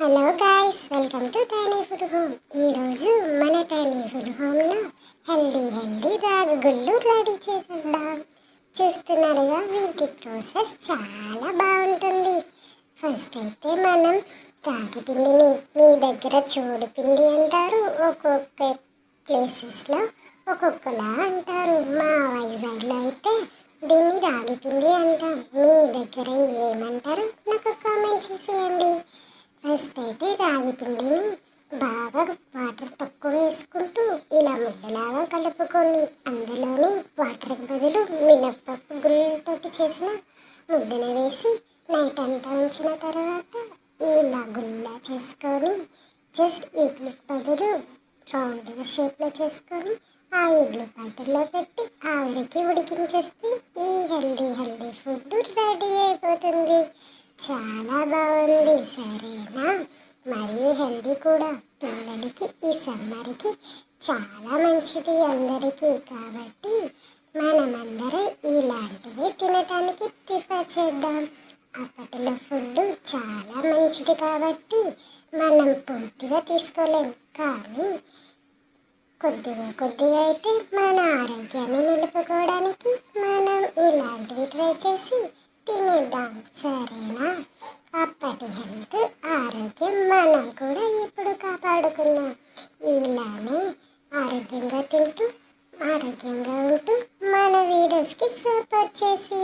Hello guys welcome to tiny food home. ఈరోజు మన tiny food హోమ్లో హెల్దీ హెల్దీ రాగి గుళ్ళు రెడీ చేసేద్దాం. చూస్తున్నారుగా వీటి ప్రాసెస్ చాలా బాగుంటుంది. ఫస్ట్ అయితే మనం రాగి పిండిని మీ దగ్గర చోడు పిండి అంటారు ఒక్కొక్క ప్లేసెస్లో ఒక్కొక్కలా అంటారు. మా వైజాగ్లో అయితే దీన్ని రాగి పిండి అంటాం. మీ దగ్గర ఏమంటారు నాకు కామెంట్ చేసేయండి. ఫస్ట్ అయితే రాగి పిండిని బాగా వాటర్ తక్కువ వేసుకుంటూ ఇలా ముద్దలాగా కలుపుకొని అందులోని వాటర్కి బదులు మినప్పప్పు గుళ్ళతోటి చేసిన ముద్దను వేసి నైట్ అంతా ఉంచిన తర్వాత ఇలా గుళ్ళ చేసుకొని జస్ట్ ఇడ్లీకి బదులు రౌండ్గా షేప్లో చేసుకొని ఆ ఇడ్లీ పాత్రలో పెట్టి ఆవిరికి ఉడికించేస్తే ఈ హెల్దీ హెల్దీ ఫుడ్ రెడీ అయిపోతుంది చాలా బాగుంది సరేనా? మరియు హెల్దీ కూడా పిల్లలకి ఈ సమ్మర్కి చాలా మంచిది అందరికీ. కాబట్టి మనమందరం ఇలాంటివి తినటానికి ప్రిఫర్ చేద్దాం. అప్పటిలో ఫుడ్ చాలా మంచిది కాబట్టి మనం పూర్తిగా తీసుకోలేం. కానీ కొద్దిగా కొద్దిగా అయితే మన ఆరోగ్యాన్ని నిలుపుకోవడానికి మనం ఇలాంటివి ట్రై చేసి తినేద్దాం. సరేనా? అప్పటి హెల్త్ ఆరోగ్యం మనం కూడా ఎప్పుడు కాపాడుకుందాం ఇలానే ఆరోగ్యంగా తింటూ ఆరోగ్యంగా ఉంటూ మన వీడియోస్కి సపోర్ట్ చేసి